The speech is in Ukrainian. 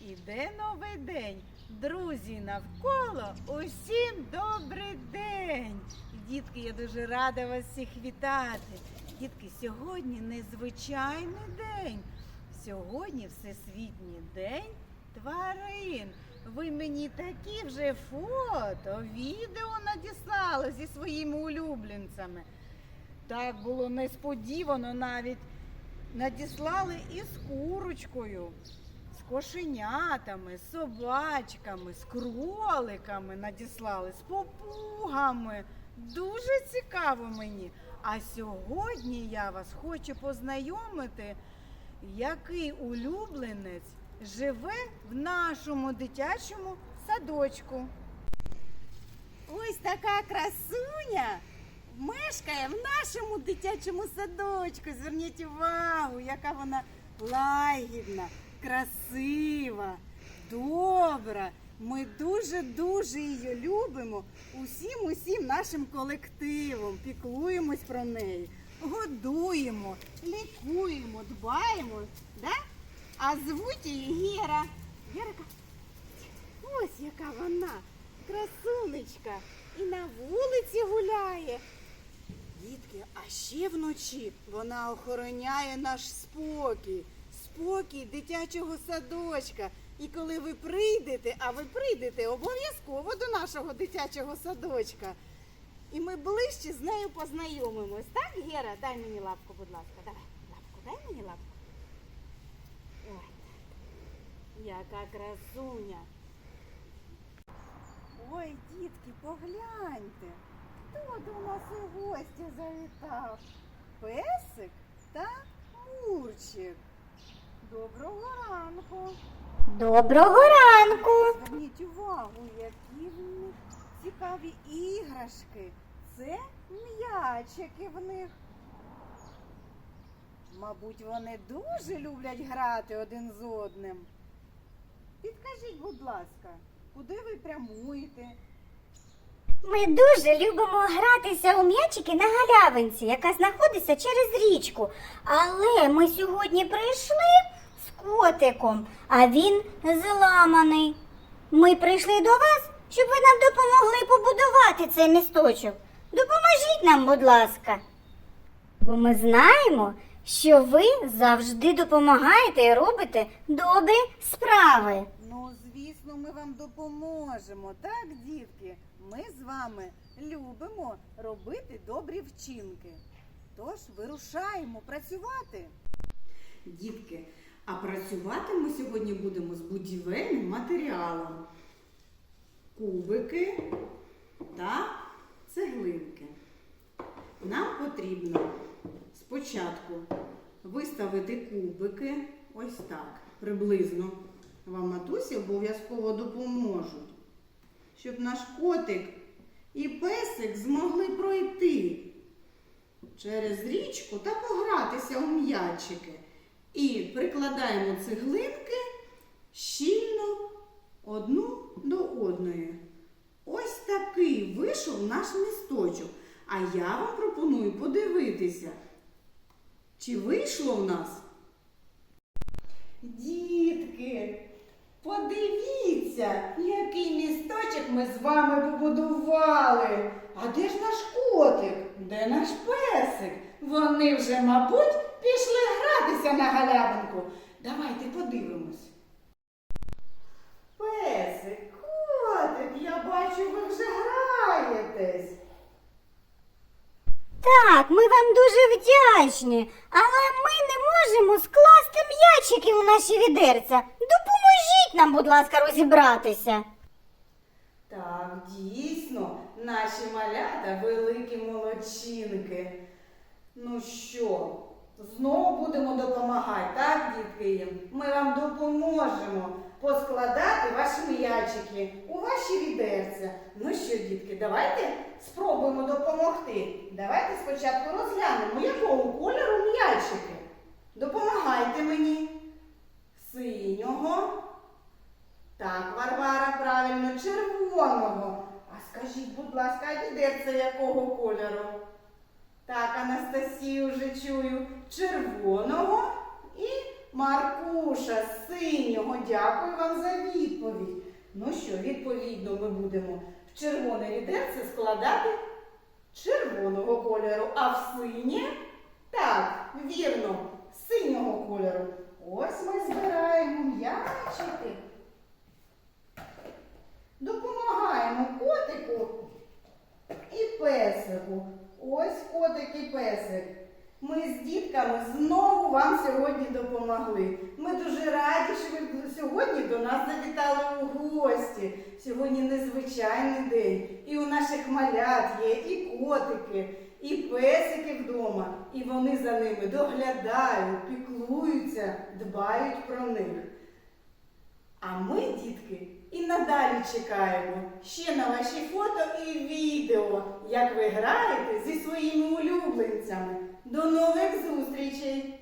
Іде новий день. Друзі навколо усім добрий день. Дітки, я дуже рада вас всіх вітати. Дітки, сьогодні незвичайний день. Сьогодні Всесвітній день тварин. Ви мені такі вже фото, відео надіслали зі своїми улюбленцями. Так було несподівано навіть. Надіслали із курочкою, з кошенятами, з собачками, з кроликами надіслали, з попугами. Дуже цікаво мені. А сьогодні я вас хочу познайомити, який улюбленець живе в нашому дитячому садочку. Ось така красуня мешкає в нашому дитячому садочку. Зверніть увагу, яка вона лагідна, красива, добра. Ми дуже-дуже її любимо усім усім нашим колективом, піклуємось про неї, годуємо, лікуємо, дбаємо. Да? А звуть її Гера. Герка, ось яка вона, красунечка, і на вулиці гуляє. Дітки, а ще вночі вона охороняє наш спокій, спокій дитячого садочка. І коли ви прийдете, а ви прийдете обов'язково до нашого дитячого садочка. І ми ближче з нею познайомимось. Так, Гера, дай мені лапку, будь ласка. Давай, лапку, дай мені лапку. Ой. Яка красуня. Ой, дітки, погляньте. Хто до нас у гості завітав? Песик та Мурчик. Доброго ранку. Доброго ранку. Зверніть увагу, які в них цікаві іграшки. Це м'ячики в них. Мабуть, вони дуже люблять грати один з одним. Підкажіть, будь ласка, куди ви прямуєте? Ми дуже любимо гратися у м'ячики на галявинці, яка знаходиться через річку. Але ми сьогодні прийшли з котиком, а він зламаний. Ми прийшли до вас, щоб ви нам допомогли побудувати цей місточок. Допоможіть нам, будь ласка. Бо ми знаємо, що ви завжди допомагаєте і робите добрі справи. Ну, звісно, ми вам допоможемо, так, дітки? Ми з вами любимо робити добрі вчинки. Тож вирушаємо працювати. Дітки, а працювати ми сьогодні будемо з будівельним матеріалом. Кубики та цеглинки. Нам потрібно спочатку виставити кубики ось так, приблизно. Вам матусі обов'язково допоможуть, щоб наш котик і песик змогли пройти через річку та погратися у м'ячики. І прикладаємо цеглинки щільно одну до одної. Ось такий вийшов наш місточок. А я вам пропоную подивитися, чи вийшло в нас. Дітки, подивіться, який місточок ми з вами побудували. А де ж наш котик? Де наш песик? Вони вже, мабуть, пішли гратися на галявинку. Давайте подивимось. Песик, котик, я бачу, ви вже граєтесь. Так, ми вам дуже вдячні, але ми не можемо скласти м'ячики у наші відерця. Нам, будь ласка, розібратися. Так, дійсно, наші малята великі молодчинки. Ну що, знову будемо допомагати, так, дітки їм? Ми вам допоможемо поскладати ваші м'ячики у ваші відерця. Ну що, дітки, давайте спробуємо допомогти. Давайте спочатку розглянемо, якого кольору м'ячики. Допомагайте мені. Синього. Так, Варвара, правильно, червоного. А скажіть, будь ласка, відерце якого кольору? Так, Анастасію вже чую. Червоного і Маркуша синього, дякую вам за відповідь. Ну що, відповідно, ми будемо в червоне відерце складати червоного кольору, а в синє так, вірно, синього кольору. Ось ми збираємо м'ячики. Допомагаємо котику і песику. Ось котик і песик. Ми з дітками знову вам сьогодні допомогли. Ми дуже раді, що ви сьогодні до нас завітали у гості. Сьогодні незвичайний день. І у наших малят є і котики, і песики вдома. І вони за ними доглядають, піклуються, дбають про них. А ми, дітки, надалі чекаємо ще на ваші фото і відео, як ви граєте зі своїми улюбленцями. До нових зустрічей!